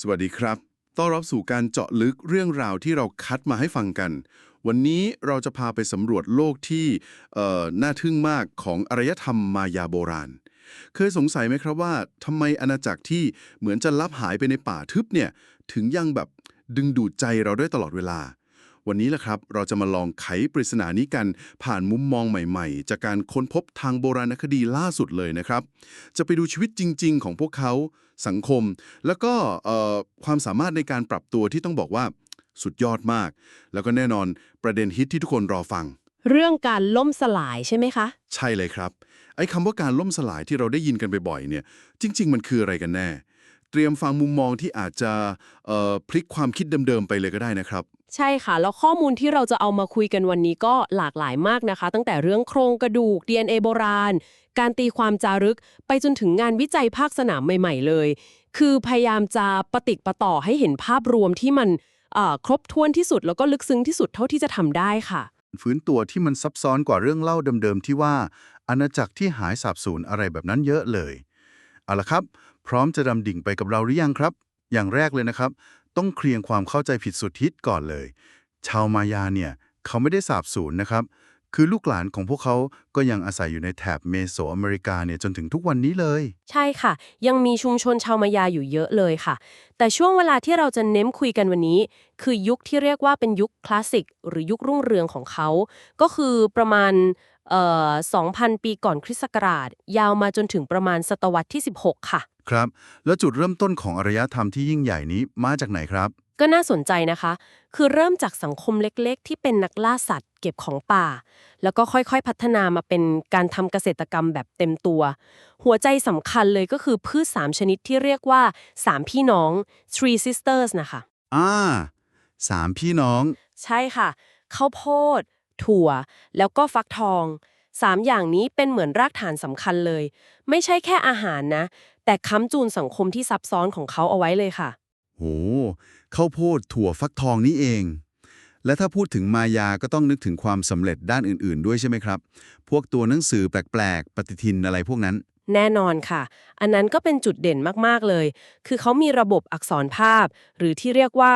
สวัสดีครับ ต้อนรับสู่การเจาะลึกเรื่องราวที่เราคัดมาให้ฟังกัน วันนี้เราจะพาไปสำรวจโลกที่เอ่อน่าทึ่งมากของอารยธรรมมายาโบราณ เคยสงสัยไหมครับว่าทำไมอาณาจักรที่เหมือนจะลับหายไปในป่าทึบเนี่ย ถึงยังแบบดึงดูดใจเราได้ตลอดเวลา วันนี้แหละครับ เราจะมาลองไขปริศนานี้กันผ่านมุมมองใหม่ๆ จากการค้นพบทางโบราณคดีล่าสุดเลยนะครับ จะไปดูชีวิตจริง ๆ ของพวกเขา สังคม แล้วก็เอ่อความสามารถในการปรับตัวที่ต้องบอกว่าสุดยอดมาก แล้วก็แน่นอนประเด็นฮิตที่ทุกคนรอฟัง เรื่องการล่มสลายใช่ไหมคะ ใช่เลยครับ ไอ้คำว่าการล่มสลายที่เราได้ยินกันบ่อยๆเนี่ย จริง ๆ มันคืออะไรกันแน่ เตรียมฟังมุมมองที่อาจจะเอ่อพลิกความคิดเดิมๆไปเลยก็ได้นะครับ ใช่ค่ะ แล้วข้อมูลที่เราจะเอามาคุยกันวันนี้ก็หลากหลายมากนะคะ ตั้งแต่เรื่องโครงกระดูก DNA โบราณ การตีความจารึกไปจนถึงงานวิจัยภาคสนามใหม่ ๆ เลย คือพยายามจะปะติดปะต่อให้เห็นภาพรวมที่มันเอ่อครบถ้วนที่สุดแล้วก็ลึกซึ้งที่สุดเท่าที่จะทำได้ค่ะฟื้นตัวที่มันซับซ้อนกว่าเรื่องเล่าเดิมๆที่ว่าอาณาจักรที่หายสาบสูญอะไรแบบนั้นเยอะเลย เอาละครับ พร้อมจะดำดิ่งไปกับเราหรือยังครับ อย่างแรกเลยนะครับ ต้องเคลียร์ความเข้าใจผิดสุดฮิตก่อนเลย ชาวมายาเนี่ยเขาไม่ได้สาบสูญนะครับ คือลูกหลานของพวกเขาก็ยังอาศัยอยู่ในแถบเมโสอเมริกาเนี่ยจนถึงทุกวันนี้เลย ใช่ค่ะ ยังมีชุมชนชาวมายาอยู่เยอะเลยค่ะ แต่ช่วงเวลาที่เราจะเน้นคุยกันวันนี้ คือยุคที่เรียกว่าเป็นยุคคลาสสิกหรือยุครุ่งเรืองของเขา ก็คือประมาณ เอ่อ2,000 ปีก่อนคริสต์ศักราช ยาวมาจนถึงประมาณศตวรรษที่ 16 ค่ะ ครับ แล้วจุดเริ่มต้นของอารยธรรมที่ยิ่งใหญ่นี้มาจากไหนครับ ก็น่าสนใจนะคะ คือเริ่มจากสังคมเล็กๆ ที่เป็นนักล่าสัตว์ เก็บของป่า แล้วก็ค่อยๆ พัฒนามาเป็นการทำเกษตรกรรมแบบเต็มตัว หัวใจสำคัญเลยก็คือพืช 3 ชนิดที่เรียกว่า 3 พี่น้อง three sisters นะคะ อ่าสามพี่น้อง ใช่ค่ะข้าวโพด ถั่ว แล้วก็ฟักทองสามอย่างนี้เป็นเหมือนรากฐานสำคัญเลย ไม่ใช่แค่อาหารนะ แต่ค้ำจูนสังคมที่ซับซ้อนของเขาเอาไว้เลยค่ะ โหข้าวโพดถั่วฟักทองนี่เอง และถ้าพูดถึงมายาก็ต้องนึกถึงความสำเร็จด้านอื่นๆ ด้วยใช่ไหมครับ พวกตัวหนังสือแปลกๆ ปฏิทินอะไรพวกนั้น แน่นอนค่ะ อันนั้นก็เป็นจุดเด่นมากๆเลย คือเขามีระบบอักษรภาพ หรือที่เรียกว่า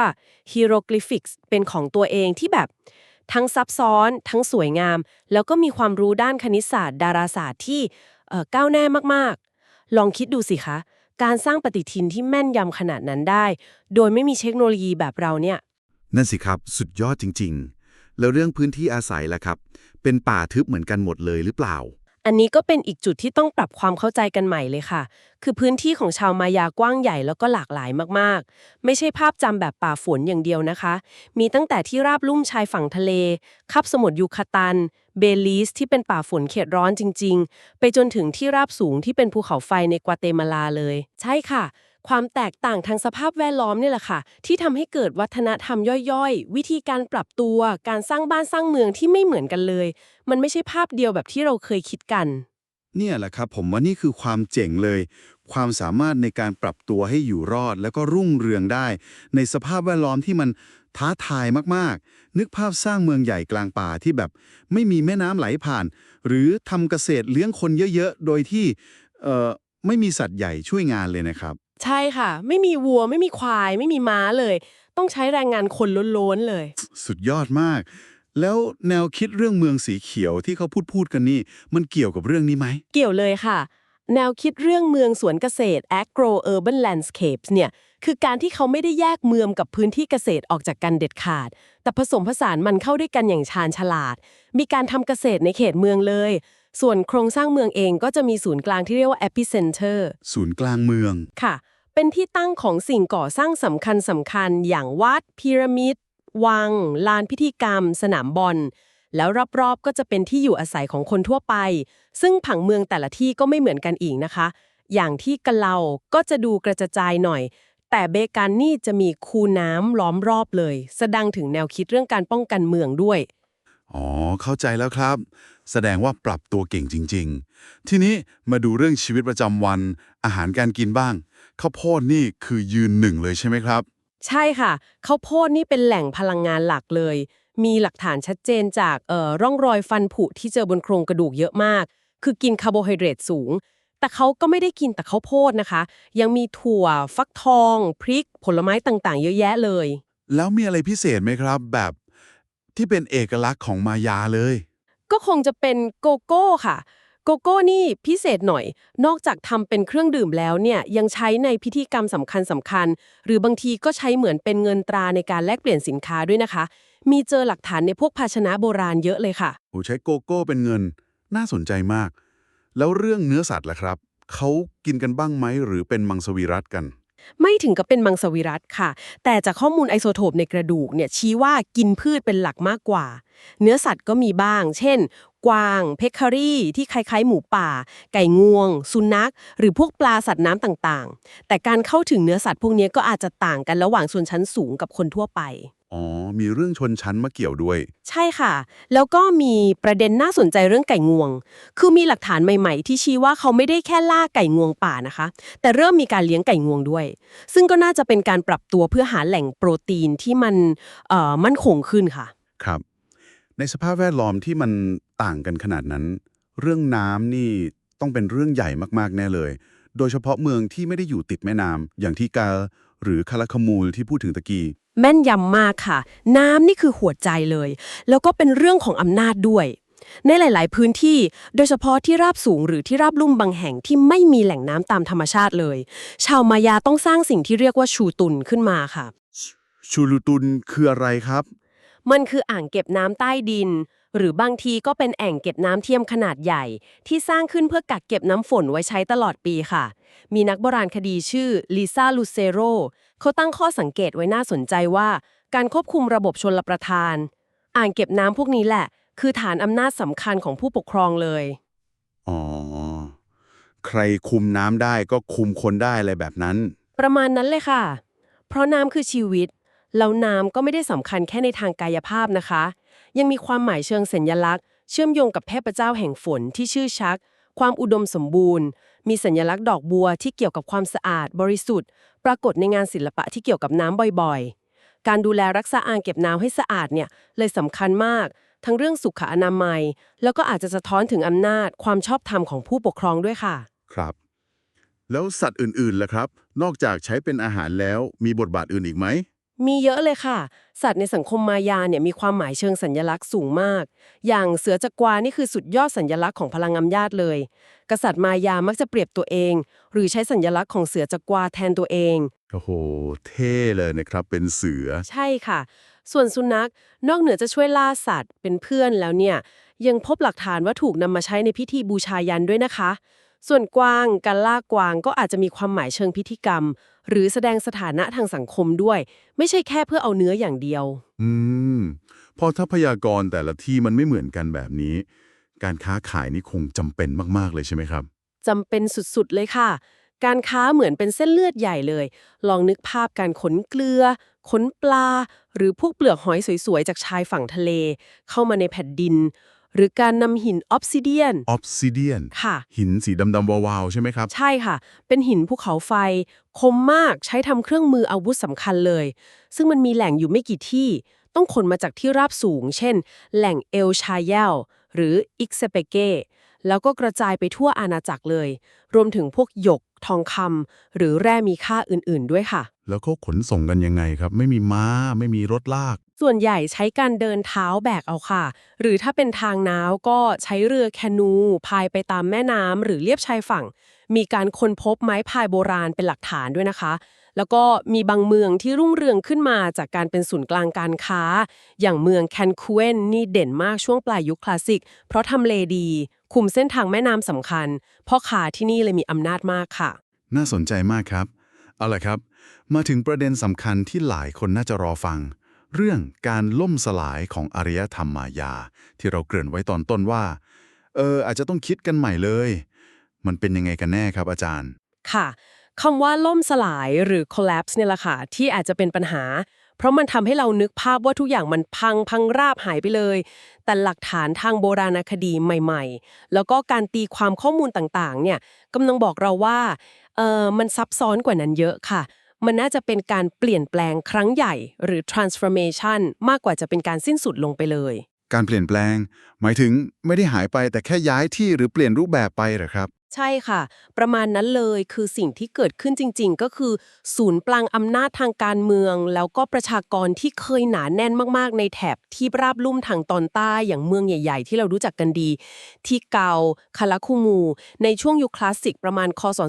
hieroglyphics เป็นของตัวเองที่แบบ ทั้งซับซ้อน ทั้งสวยงาม แล้วก็มีความรู้ด้านคณิตศาสตร์ ดาราศาสตร์ที่เอ่อก้าวแน่มากๆ ลองคิดดูสิคะ การสร้างปฏิทินที่แม่นยำขนาดนั้นได้ โดยไม่มีเทคโนโลยีแบบเราเนี่ย นั่นสิครับ สุดยอดจริง ๆ แล้วเรื่องพื้นที่อาศัยล่ะครับ เป็นป่าทึบเหมือนกันหมดเลยหรือเปล่า อันนี้ก็เป็นอีกจุดที่ต้องปรับความเข้าใจกันใหม่เลยค่ะ คือพื้นที่ของชาวมายากว้างใหญ่แล้วก็หลากหลายมากๆ ไม่ใช่ภาพจำแบบป่าฝนอย่างเดียวนะคะ มีตั้งแต่ที่ราบลุ่มชายฝั่งทะเลคับสมุทรยูคาตัน เบลีสที่เป็นป่าฝนเขตร้อนจริง ๆ ไปจนถึงที่ราบสูงที่เป็นภูเขาไฟในกัวเตมาลาเลย ใช่ค่ะ ความแตกต่างทางสภาพแวดล้อมนี่แหละค่ะ ที่ทำให้เกิดวัฒนธรรมย่อยๆ วิธีการปรับตัว การสร้างบ้านสร้างเมืองที่ไม่เหมือนกันเลย มันไม่ใช่ภาพเดียวแบบที่เราเคยคิดกัน เนี่ยแหละครับ ผมว่านี่คือความเจ๋งเลย ความสามารถในการปรับตัวให้อยู่รอด แล้วก็รุ่งเรืองได้ ในสภาพแวดล้อมที่มันท้าทายมากๆ นึกภาพสร้างเมืองใหญ่กลางป่าที่แบบ ไม่มีแม่น้ำไหลผ่าน หรือทำเกษตรเลี้ยงคนเยอะๆ โดยที่เอ่อไม่มีสัตว์ใหญ่ช่วยงานเลยนะครับ ใช่ค่ะ ไม่มีวัว ไม่มีควาย ไม่มีม้าเลย ต้องใช้แรงงานคนล้วนๆเลย สุดยอดมาก แล้วแนวคิดเรื่องเมืองสีเขียวที่เขาพูดพูดกันนี่ มันเกี่ยวกับเรื่องนี้ไหม เกี่ยวเลยค่ะ แนวคิดเรื่องเมืองสวนเกษตร agro urban landscapes เนี่ย คือการที่เขาไม่ได้แยกเมืองกับพื้นที่เกษตรออกจากกันเด็ดขาด แต่ผสมผสานมันเข้าด้วยกันอย่างชาญฉลาด มีการทำเกษตรในเขตเมืองเลย ส่วนโครงสร้างเมืองเองก็จะมีศูนย์กลางที่เรียกว่า epicenter ศูนย์กลางเมือง ค่ะ เป็นที่ตั้งของสิ่งก่อสร้างสำคัญสำคัญ อย่างวัด พีระมิด วัง ลานพิธีกรรม สนามบอล แล้วรอบๆ ก็จะเป็นที่อยู่อาศัยของคนทั่วไป ซึ่งผังเมืองแต่ละที่ก็ไม่เหมือนกันอีกนะคะ อย่างที่กะเลาก็จะดูกระจายหน่อย แต่เบกันนี่จะมีคูน้ำล้อมรอบเลย แสดงถึงแนวคิดเรื่องการป้องกันเมืองด้วย อ๋อ เข้าใจแล้วครับ แสดงว่าปรับตัวเก่งจริง ๆ ทีนี้มาดูเรื่องชีวิตประจำวัน อาหารการกินบ้าง ข้าวโพดนี่คือยืนหนึ่งเลยใช่ไหมครับ ใช่ค่ะข้าวโพดนี่เป็นแหล่งพลังงานหลักเลย มีหลักฐานชัดเจนจากเอ่อร่องรอยฟันผุที่เจอบนโครงกระดูกเยอะมาก คือกินคาร์โบไฮเดรตสูง แต่เขาก็ไม่ได้กินแต่ข้าวโพดนะคะ ยังมีถั่ว ฟักทอง พริก ผลไม้ต่างๆ เยอะแยะเลย แล้วมีอะไรพิเศษไหมครับ แบบที่เป็นเอกลักษณ์ของมายาเลย ก็คงจะเป็นโกโก้ค่ะ โกโก้นี่พิเศษหน่อย นอกจากทำเป็นเครื่องดื่มแล้วเนี่ยยังใช้ในพิธีกรรมสำคัญสำคัญ หรือบางทีก็ใช้เหมือนเป็นเงินตราในการแลกเปลี่ยนสินค้าด้วยนะคะ มีเจอหลักฐานในพวกภาชนะโบราณเยอะเลยค่ะโอ้ใช้โกโก้เป็นเงินน่าสนใจมาก แล้วเรื่องเนื้อสัตว์ล่ะครับเขากินกันบ้างไหมหรือเป็นมังสวิรัตกัน ไม่ถึงกับเป็นมังสวิรัตค่ะ แต่จากข้อมูลไอโซโทปในกระดูกเนี่ยชี้ว่ากินพืชเป็นหลักมากกว่า เนื้อสัตว์ก็มีบ้าง เช่น กวาง เพคคารี่ที่คล้ายๆ หมูป่า ไก่งวง สุนัข หรือพวกปลาสัตว์น้ำต่างๆ แต่การเข้าถึงเนื้อสัตว์พวกนี้ก็อาจจะต่างกันระหว่างชนชั้นสูงกับคนทั่วไป อ๋อ มีเรื่องชนชั้นมาเกี่ยวด้วย ใช่ค่ะ แล้วก็มีประเด็นน่าสนใจเรื่องไก่งวง คือมีหลักฐานใหม่ๆ ที่ชี้ว่าเขาไม่ได้แค่ล่าไก่งวงป่านะคะ แต่เริ่มมีการเลี้ยงไก่งวงด้วย ซึ่งก็น่าจะเป็นการปรับตัวเพื่อหาแหล่งโปรตีนที่มันเอ่อมั่นคงขึ้นค่ะ ครับ ในสภาพแวดล้อมที่มันต่างกันขนาดนั้น เรื่องน้ำนี่ต้องเป็นเรื่องใหญ่มากๆแน่เลย โดยเฉพาะเมืองที่ไม่ได้อยู่ติดแม่น้ำอย่างที่กา หรือคาราคามูลที่พูดถึงตะกี้ แม่นยำมากค่ะ น้ำนี่คือหัวใจเลย แล้วก็เป็นเรื่องของอำนาจด้วย ในหลาย ๆ พื้นที่ โดยเฉพาะที่ราบสูงหรือที่ราบลุ่มบางแห่งที่ไม่มีแหล่งน้ำตามธรรมชาติเลย ชาวมายาต้องสร้างสิ่งที่เรียกว่าชูตุนขึ้นมาค่ะ ชูลูตุนคืออะไรครับ มันคืออ่างเก็บน้ำใต้ดิน หรือบางทีก็เป็นแอ่งเก็บน้ำเทียมขนาดใหญ่ ที่สร้างขึ้นเพื่อกักเก็บน้ำฝนไว้ใช้ตลอดปีค่ะ มีนักโบราณคดีชื่อลิซาลูเซโรเขาตั้งข้อสังเกตไว้น่าสนใจว่า การควบคุมระบบชนลประทาน อ่างเก็บน้ำพวกนี้แหละ คือฐานอำนาจสำคัญของผู้ปกครองเลย อ๋อ ใครคุมน้ำได้ก็คุมคนได้อะไรแบบนั้น ประมาณนั้นเลยค่ะ เพราะน้ำคือชีวิต แล้วน้ำก็ไม่ได้สำคัญแค่ในทางกายภาพนะคะ ยังมีความหมายเชิงสัญลักษณ์ เชื่อมโยงกับเทพเจ้าแห่งฝนที่ชื่อชัก ความอุดมสมบูรณ์ มีสัญลักษณ์ดอกบัวที่เกี่ยวกับความสะอาด บริสุทธิ์ ปรากฏในงานศิลปะที่เกี่ยวกับน้ำบ่อยๆ การดูแลรักษาอ่างเก็บน้ำให้สะอาดเนี่ยเลยสำคัญมาก ทั้งเรื่องสุขอนามัย แล้วก็อาจจะสะท้อนถึงอำนาจ ความชอบธรรมของผู้ปกครองด้วยค่ะ ครับ แล้วสัตว์อื่นๆล่ะครับ นอกจากใช้เป็นอาหารแล้วมีบทบาทอื่นอีกไหม มีเยอะเลยค่ะ สัตว์ในสังคมมายาเนี่ยมีความหมายเชิงสัญญลักษณ์สูงมาก อย่างเสือจักวานี่คือสุดยอดสัญญลักษณ์ของพลังอำนาจเลย กษัตริย์มายามักจะเปรียบตัวเอง หรือใช้สัญญลักษณ์ของเสือจักวาแทนตัวเอง โอ้โห เท่เลยนะครับ เป็นเสือ ใช่ค่ะ ส่วนสุนัข นอกเหนือจะช่วยล่าสัตว์เป็นเพื่อนแล้วเนี่ย ยังพบหลักฐานว่าถูกนำมาใช้ในพิธีบูชายันด้วยนะคะ ส่วนกวางการล่ากวางก็อาจจะมีความหมายเชิงพิธีกรรม หรือแสดงสถานะทางสังคมด้วย ไม่ใช่แค่เพื่อเอาเนื้ออย่างเดียว อืมพอทรัพยากรแต่ละที่มันไม่เหมือนกันแบบนี้ การค้าขายนี่คงจำเป็นมากๆเลยใช่ไหมครับ จำเป็นสุดๆเลยค่ะ การค้าเหมือนเป็นเส้นเลือดใหญ่เลย ลองนึกภาพการขนเกลือ ขนปลา หรือพวกเปลือกหอยสวยๆ จากชายฝั่งทะเล เข้ามาในแผ่นดิน หรือการนำหินออฟซิเดียนออฟซิเดียนค่ะ หินสีดำๆวาวๆ ใช่ไหมครับ ใช่ค่ะ เป็นหินภูเขาไฟ คมมากใช้ทำเครื่องมืออาวุธสำคัญเลย ซึ่งมันมีแหล่งอยู่ไม่กี่ที่ ต้องขนมาจากที่ราบสูง เช่น แหล่งเอลชาเยลหรืออิกเซเปเกแล้วก็กระจายไปทั่วอาณาจักรเลย รวมถึงพวกหยก ทองคำหรือแร่มีค่าอื่นๆด้วยค่ะ แล้วเขาขนส่งกันยังไงครับ ไม่มีม้า ไม่มีรถลาก ส่วนใหญ่ใช้การเดินเท้าแบกเอาค่ะ หรือถ้าเป็นทางน้ำก็ใช้เรือแคนูพายไปตามแม่น้ำหรือเลียบชายฝั่ง มีการค้นพบไม้พายโบราณเป็นหลักฐานด้วยนะคะ แล้วก็มีบางเมืองที่รุ่งเรืองขึ้นมาจากการเป็นศูนย์กลางการค้า อย่างเมืองแคนคูเอนนี่เด่นมากช่วงปลายยุคคลาสสิก เพราะทำเลดี คุมเส้นทางแม่น้ำสำคัญพ่อค้าที่นี่เลยมีอำนาจมากค่ะ น่าสนใจมากครับ เอาละครับ มาถึงประเด็นสำคัญที่หลายคนน่าจะรอฟัง เรื่องการล่มสลายของอารยธรรมมายา ที่เราเกริ่นไว้ตอนต้นว่า เออ อาจจะต้องคิดกันใหม่เลย มันเป็นยังไงกันแน่ครับอาจารย์ ค่ะคำว่าล่มสลายหรือ collapse เนี่ยแหละค่ะ ที่อาจจะเป็นปัญหา เพราะมันทำให้เรานึกภาพว่าทุกอย่างมันพังพังราบหายไปเลย แต่หลักฐานทางโบราณคดีใหม่ ๆ แล้วก็การตีความข้อมูลต่างๆ เนี่ยกำลังบอกเราว่าเออมันซับซ้อนกว่านั้นเยอะค่ะ มันน่าจะเป็นการเปลี่ยนแปลงครั้งใหญ่ หรือ transformation มากกว่าจะเป็นการสิ้นสุดลงไปเลย การเปลี่ยนแปลง หมายถึงไม่ได้หายไปแต่แค่ย้ายที่หรือเปลี่ยนรูปแบบไปเหรอครับ ใช่ค่ะ ประมาณนั้นเลยคือสิ่งที่เกิดขึ้นจริง ๆ ก็คือ ศูนย์ปลังอำนาจทางการเมือง แล้วก็ประชากรที่เคยหนาแน่นมากๆ ในแถบที่ราบลุ่มทางตอนใต้อย่างเมืองใหญ่ ๆ ที่เรารู้จักกันดี ที่เกาคาราคูมู ในช่วงยุคคลาสสิกประมาณคศ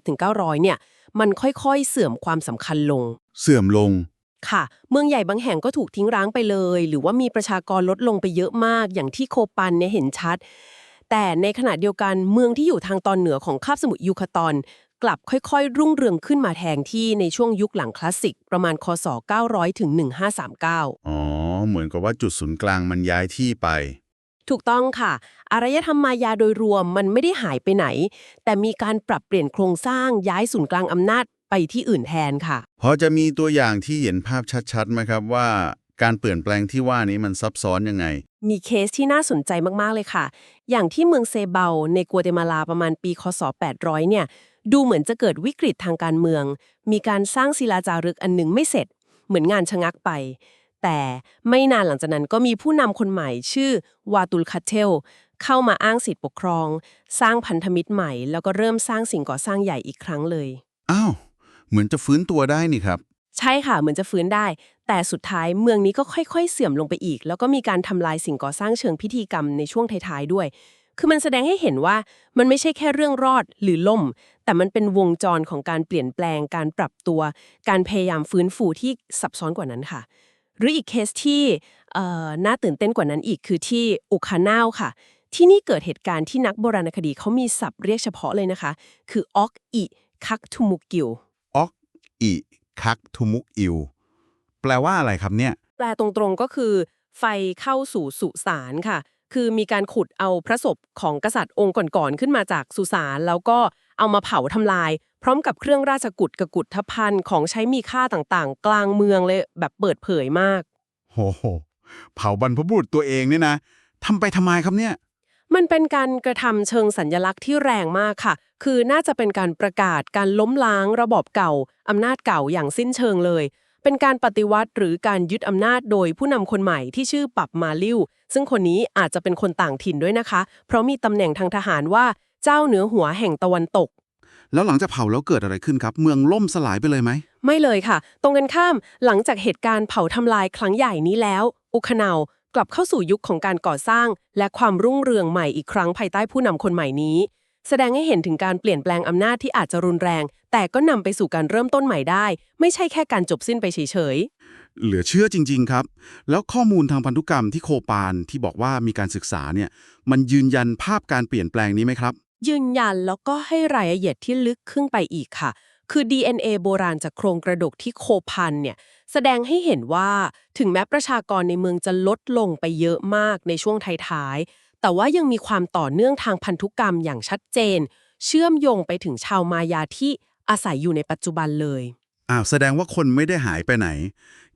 250-900 เนี่ย มันค่อยๆ เสื่อมความสำคัญลง เสื่อมลงค่ะ เมืองใหญ่บางแห่งก็ถูกทิ้งร้างไปเลย หรือว่ามีประชากรลดลงไปเยอะมากอย่างที่โคปันเนี่ยเห็นชัด แต่ในขณะเดียวกันเมืองที่อยู่ทางตอนเหนือของคาบสมุทรยูคาตอน กลับค่อยๆ รุ่งเรืองขึ้นมาแทนที่ในช่วงยุคหลังคลาสสิก ประมาณคศ 900 ถึง 1539 อ๋อ เหมือนกับว่าจุดศูนย์กลางมันย้ายที่ไป ถูกต้องค่ะ อารยธรรมมายาโดยรวมมันไม่ได้หายไปไหน แต่มีการปรับเปลี่ยนโครงสร้างย้ายศูนย์กลางอำนาจไปที่อื่นแทนค่ะ พอจะมีตัวอย่างที่เห็นภาพชัดๆไหมครับว่า การเปลี่ยนแปลงที่ว่านี้มันซับซ้อนยังไง มีเคสที่น่าสนใจมาก ๆ เลยค่ะ อย่างที่เมืองเซเบาในกัวเตมาลาประมาณปีคศ 800 เนี่ย ดูเหมือนจะเกิดวิกฤตทางการเมือง มีการสร้างศิลาจารึกอันหนึ่งไม่เสร็จ เหมือนงานชะงักไป แต่ไม่นานหลังจากนั้นก็มีผู้นำคนใหม่ชื่อวาตุลคาเทลเข้ามาอ้างสิทธิปกครอง สร้างพันธมิตรใหม่ แล้วก็เริ่มสร้างสิ่งก่อสร้างใหญ่อีกครั้งเลย อ้าว เหมือนจะฟื้นตัวได้นี่ครับ ใช่ค่ะ เหมือนจะฟื้นได้ แต่สุดท้ายเมืองนี้ก็ค่อยๆ เสื่อมลงไปอีก แล้วก็มีการทำลายสิ่งก่อสร้างเชิงพิธีกรรมในช่วงท้ายๆด้วย คือมันแสดงให้เห็นว่ามันไม่ใช่แค่เรื่องรอดหรือล่ม แต่มันเป็นวงจรของการเปลี่ยนแปลง การปรับตัว การพยายามฟื้นฟูที่ซับซ้อนกว่านั้นค่ะ หรืออีกเคสที่น่าตื่นเต้นกว่านั้นอีกคือที่อุคานาวค่ะ ที่นี่เกิดเหตุการณ์ที่นักโบราณคดีเขามีศัพท์เรียกเฉพาะเลยนะคะ คือออกอิคักทูมุกิวออกอิคักทุมุกิว แปลว่าอะไรครับเนี่ย แปลตรงๆก็คือ ไฟเข้าสู่สุสานค่ะ คือมีการขุดเอาพระศพของกษัตริย์องค์ก่อนๆขึ้นมาจากสุสานแล้วก็เอามาเผาทำลาย พร้อมกับเครื่องราชกุฏกกุฏทพันธ์ของใช้มีค่าต่างๆ กลางเมืองเลยแบบเปิดเผยมาก โหโหเผาบรรพบุรุษตัวเองเนี่ยนะทำไปทำไมครับเนี่ย มันเป็นการกระทำเชิงสัญญลักษณ์ที่แรงมากค่ะ คือน่าจะเป็นการประกาศการล้มล้างระบอบเก่าอำนาจเก่าอย่างสิ้นเชิงเลย เป็นการปฏิวัติหรือการยึดอำนาจโดยผู้นำคนใหม่ที่ชื่อปับมาลิวซึ่งคนนี้อาจจะเป็นคนต่างถิ่นด้วยนะคะ เพราะมีตำแหน่งทางทหารว่าเจ้าเหนือหัวแห่งตะวันตก แล้วหลังจากเผาแล้วเกิดอะไรขึ้นครับ เมืองล่มสลายไปเลยไหม ไม่เลยค่ะ ตรงกันข้ามหลังจากเหตุการณ์เผาทำลายครั้งใหญ่นี้แล้ว อุคานาวกลับเข้าสู่ยุคของการก่อสร้าง และความรุ่งเรืองใหม่อีกครั้งภายใต้ผู้นำคนใหม่นี้ แสดงให้เห็นถึงการเปลี่ยนแปลงอำนาจที่อาจจะรุนแรงแต่ก็นำไปสู่การเริ่มต้นใหม่ได้ ไม่ใช่แค่การจบสิ้นไปเฉยเหลือเชื่อจริง ๆ ครับ แล้วข้อมูลทางพันธุกรรมที่โคปานที่บอกว่ามีการศึกษาเนี่ย มันยืนยันภาพการเปลี่ยนแปลงนี้ไหมครับ ๆ ยืนยันแล้วก็ให้รายละเอียดที่ลึกขึ้นไปอีกค่ะ คือ DNA โบราณจากโครงกระดูกที่โคพันเนี่ยแสดงให้เห็นว่าถึงแม้ประชากรในเมืองจะลดลงไปเยอะมากในช่วงท้ายๆ แต่ว่ายังมีความต่อเนื่องทางพันธุกรรมอย่างชัดเจน เชื่อมโยงไปถึงชาวมายาที่ อาศัยอยู่ในปัจจุบันเลย อ้าวแสดงว่าคนไม่ได้หายไปไหน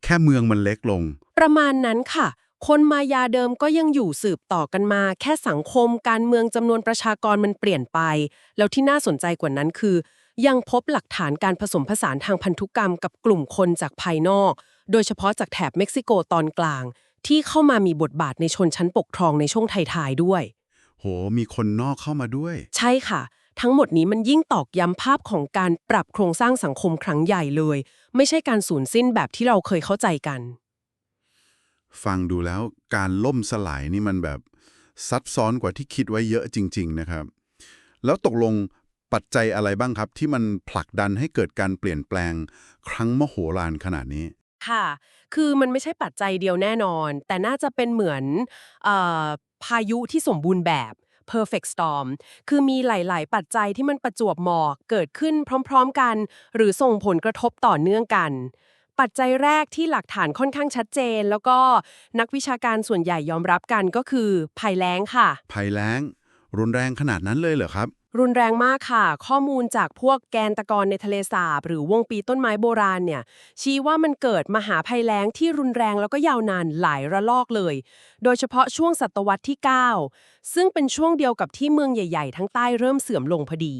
แค่เมืองมันเล็กลง ประมาณนั้นค่ะ คนมายาเดิมก็ยังอยู่สืบต่อกันมา แค่สังคมการเมืองจำนวนประชากรมันเปลี่ยนไป แล้วที่น่าสนใจกว่านั้นคือ ยังพบหลักฐานการผสมผสานทางพันธุกรรมกับกลุ่มคนจากภายนอก โดยเฉพาะจากแถบเม็กซิโกตอนกลาง ที่เข้ามามีบทบาทในชนชั้นปกครองในช่วงท้ายๆด้วย โหมีคนนอกเข้ามาด้วย ใช่ค่ะ ทั้งหมดนี้มันยิ่งตอกย้ำภาพของการปรับโครงสร้างสังคมครั้งใหญ่เลย ไม่ใช่การสูญสิ้นแบบที่เราเคยเข้าใจกัน ฟังดูแล้วการล่มสลายนี่มันแบบซับซ้อนกว่าที่คิดไว้เยอะจริง ๆ นะครับ แล้วตกลงปัจจัยอะไรบ้างครับ ที่มันผลักดันให้เกิดการเปลี่ยนแปลงครั้งมโหฬารขนาดนี้ ค่ะ คือมันไม่ใช่ปัจจัยเดียวแน่นอน แต่น่าจะเป็นเหมือนเออพายุที่สมบูรณ์แบบ perfect storm คือมีหลาย ๆ ปัจจัยที่มันประจวบเหมาะเกิดขึ้นพร้อม ๆ กัน หรือส่งผลกระทบต่อเนื่องกัน ปัจจัยแรกที่หลักฐานค่อนข้างชัดเจน แล้วก็นักวิชาการส่วนใหญ่ยอมรับกันก็คือภัยแล้งค่ะ ภัยแล้ง รุนแรงขนาดนั้นเลยเหรอครับ รุนแรงมากค่ะ ข้อมูลจากพวกแกนตะกอนในทะเลสาบ หรือวงปีต้นไม้โบราณเนี่ย ชี้ว่ามันเกิดมหาภัยแล้งที่รุนแรงแล้วก็ยาวนานหลายระลอกเลย โดยเฉพาะช่วงศตวรรษที่ 9 ซึ่งเป็นช่วงเดียวกับที่เมืองใหญ่ ๆ ทั้งใต้เริ่มเสื่อมลงพอดี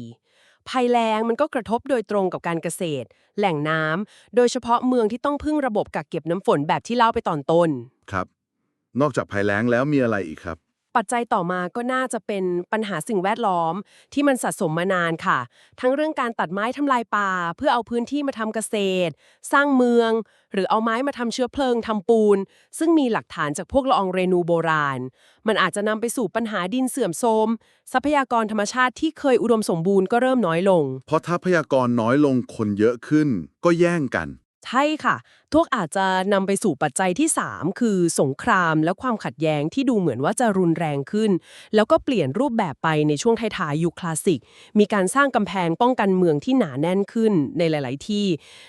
ภัยแล้งมันก็กระทบโดยตรงกับการเกษตร แหล่งน้ำโดยเฉพาะเมืองที่ต้องพึ่งระบบกักเก็บน้ำฝนแบบที่เล่าไปตอนต้น ครับ นอกจากภัยแล้งแล้วมีอะไรอีกครับ ปัจจัยต่อมาก็น่าจะเป็นปัญหาสิ่งแวดล้อมที่มันสะสมมานานค่ะ ทั้งเรื่องการตัดไม้ทำลายป่า เพื่อเอาพื้นที่มาทำเกษตร สร้างเมือง หรือเอาไม้มาทำเชื้อเพลิงทำปูน ซึ่งมีหลักฐานจากพวกละอองเรนูโบราณ มันอาจจะนำไปสู่ปัญหาดินเสื่อมโทรมทรัพยากรธรรมชาติที่เคยอุดมสมบูรณ์ก็เริ่มน้อยลง เพราะทรัพยากรน้อยลงคนเยอะขึ้น ก็แย่งกัน ใช่ค่ะทวกอาจจะนำไปสู่ปัจจัยที่ 3 คือสงครามและความขัดแย้งที่ดูเหมือนว่าจะรุนแรงขึ้น แล้วก็เปลี่ยนรูปแบบไปในช่วงท้ายๆยุคคลาสสิก มีการสร้างกำแพงป้องกันเมืองที่หนาแน่นขึ้นในหลาย ๆ ที่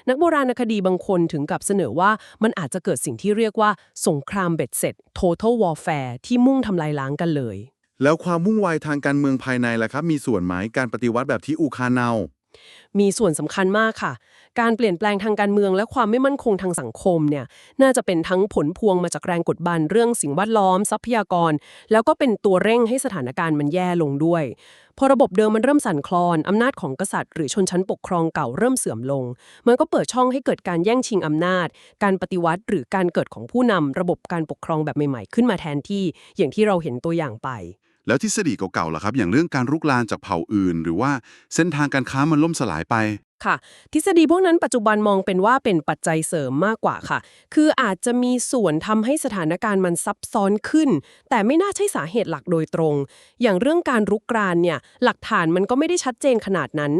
นักโบราณคดีบางคนถึงกับเสนอว่ามันอาจจะเกิดสิ่งที่เรียกว่าสงครามเบ็ดเสร็จ total warfare ที่มุ่งทำลายล้างกันเลย แล้วความวุ่นวายทางการเมืองภายในล่ะครับ มีส่วนไหมการปฏิวัติแบบที่อูคาเนา มีส่วนสำคัญมากค่ะ การเปลี่ยนแปลงทางการเมืองและความไม่มั่นคงทางสังคมเนี่ยน่าจะเป็นทั้งผลพวงมาจากแรงกดดันเรื่องสิ่งแวดล้อม ทรัพยากร แล้วก็เป็นตัวเร่งให้สถานการณ์มันแย่ลงด้วย พอระบบเดิมมันเริ่มสั่นคลอนอำนาจของกษัตริย์หรือชนชั้นปกครองเก่าเริ่มเสื่อมลง มันก็เปิดช่องให้เกิดการแย่งชิงอำนาจ การปฏิวัติหรือการเกิดของผู้นำระบบการปกครองแบบใหม่ๆ ขึ้นมาแทนที่อย่างที่เราเห็นตัวอย่างไป แล้วทฤษฎีเก่าๆล่ะครับ อย่างเรื่องการรุกรานจากเผ่าอื่น หรือว่าเส้นทางการค้ามันล่มสลายไป ค่ะ ทฤษฎีพวกนั้นปัจจุบันมองเป็นว่าเป็นปัจจัยเสริมมากกว่าค่ะ คืออาจจะมีส่วนทำให้สถานการณ์มันซับซ้อนขึ้น แต่ไม่น่าใช่สาเหตุหลักโดยตรง อย่างเรื่องการรุกรานเนี่ยหลักฐานมันก็ไม่ได้ชัดเจนขนาดนั้น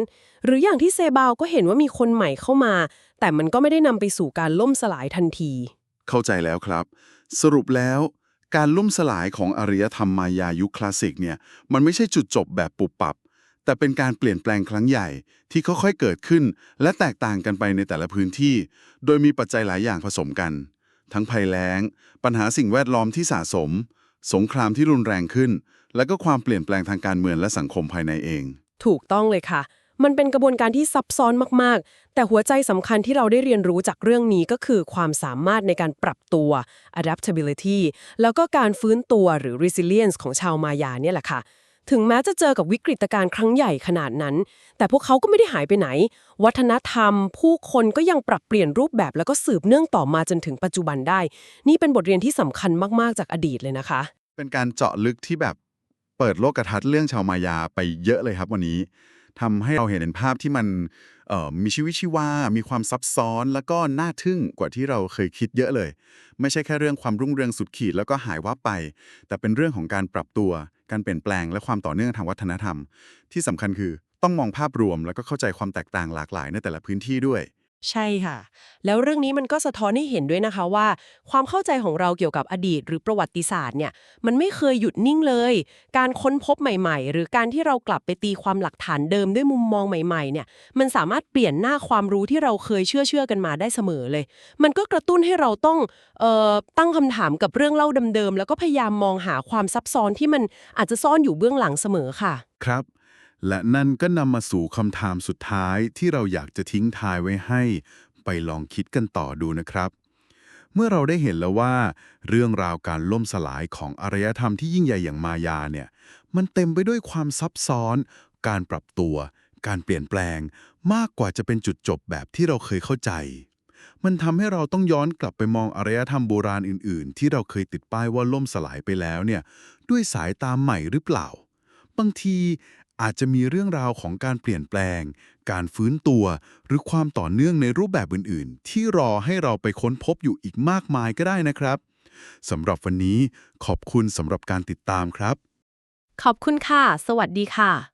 หรืออย่างที่เซบาวก็เห็นว่ามีคนใหม่เข้ามา แต่มันก็ไม่ได้นำไปสู่การล่มสลายทันที เข้าใจแล้วครับ สรุปแล้ว การล่มสลายของอารยธรรมมายายุคคลาสสิกเนี่ยมันไม่ใช่จุดจบแบบปุบปับ แต่เป็นการเปลี่ยนแปลงครั้งใหญ่ที่ค่อยๆเกิดขึ้น และแตกต่างกันไปในแต่ละพื้นที่ โดยมีปัจจัยหลายอย่างผสมกัน ทั้งภัยแล้ง ปัญหาสิ่งแวดล้อมที่สะสม สงครามที่รุนแรงขึ้น และก็ความเปลี่ยนแปลงทางการเมืองและสังคมภายในเอง ถูกต้องเลยค่ะ มันเป็นกระบวนการที่ซับซ้อนมากๆ แต่หัวใจสำคัญที่เราได้เรียนรู้จากเรื่องนี้ก็คือความสามารถในการปรับตัว adaptability แล้วก็การฟื้นตัวหรือ resilience ของชาวมายาเนี่ยแหละค่ะถึงแม้จะเจอกับวิกฤตการณ์ครั้งใหญ่ขนาดนั้น แต่พวกเขาก็ไม่ได้หายไปไหน วัฒนธรรม ผู้คนก็ยังปรับเปลี่ยนรูปแบบแล้วก็สืบเนื่องต่อมาจนถึงปัจจุบันได้ นี่เป็นบทเรียนที่สำคัญมาก ๆ จากอดีตเลยนะคะ เป็นการเจาะลึกที่แบบเปิดโลกทัศน์เรื่องชาวมายาไปเยอะเลยครับวันนี้ ทำให้เราเห็นภาพที่มันมีชีวิตชีวา มีความซับซ้อน แล้วก็น่าทึ่งกว่าที่เราเคยคิดเยอะเลย ไม่ใช่แค่เรื่องความรุ่งเรืองสุดขีดแล้วก็หายวับไป แต่เป็นเรื่องของการปรับตัว การเปลี่ยนแปลง และความต่อเนื่องทางวัฒนธรรม ที่สำคัญคือต้องมองภาพรวมแล้วก็เข้าใจความแตกต่างหลากหลายในแต่ละพื้นที่ด้วย ใช่ค่ะ แล้วเรื่องนี้มันก็สะท้อนให้เห็นด้วยนะคะว่า ความเข้าใจของเราเกี่ยวกับอดีต หรือประวัติศาสตร์เนี่ยมันไม่เคยหยุดนิ่งเลย การค้นพบใหม่ๆ หรือการที่เรากลับไปตีความหลักฐานเดิมด้วยมุมมองใหม่ๆเนี่ยมันสามารถเปลี่ยนหน้าความรู้ที่เราเคยเชื่อเชื่อกันมาได้เสมอเลย มันก็กระตุ้นให้เราต้องเอ่อตั้งคำถามกับเรื่องเล่าเดิมๆแล้วก็พยายามมองหาความซับซ้อนที่มันอาจจะซ่อนอยู่เบื้องหลังเสมอค่ะ ครับ และนั่นก็นำมาสู่คำถามสุดท้ายที่เราอยากจะทิ้งทายไว้ให้ ไปลองคิดกันต่อดูนะครับ เมื่อเราได้เห็นแล้วว่า เรื่องราวการล่มสลายของอารยธรรมที่ยิ่งใหญ่อย่างมายาเนี่ย มันเต็มไปด้วยความซับซ้อน การปรับตัว การเปลี่ยนแปลง มากกว่าจะเป็นจุดจบแบบที่เราเคยเข้าใจ มันทำให้เราต้องย้อนกลับไปมองอารยธรรมโบราณอื่น ๆ ที่เราเคยติดป้ายว่าล่มสลายไปแล้วเนี่ย ด้วยสายตาใหม่หรือเปล่าบางที อาจจะมีเรื่องราวของการเปลี่ยนแปลง การฟื้นตัว หรือความต่อเนื่องในรูปแบบอื่นๆ ที่รอให้เราไปค้นพบอยู่อีกมากมายก็ได้นะครับสำหรับวันนี้ขอบคุณสำหรับการติดตามครับ ขอบคุณค่ะ สวัสดีค่ะ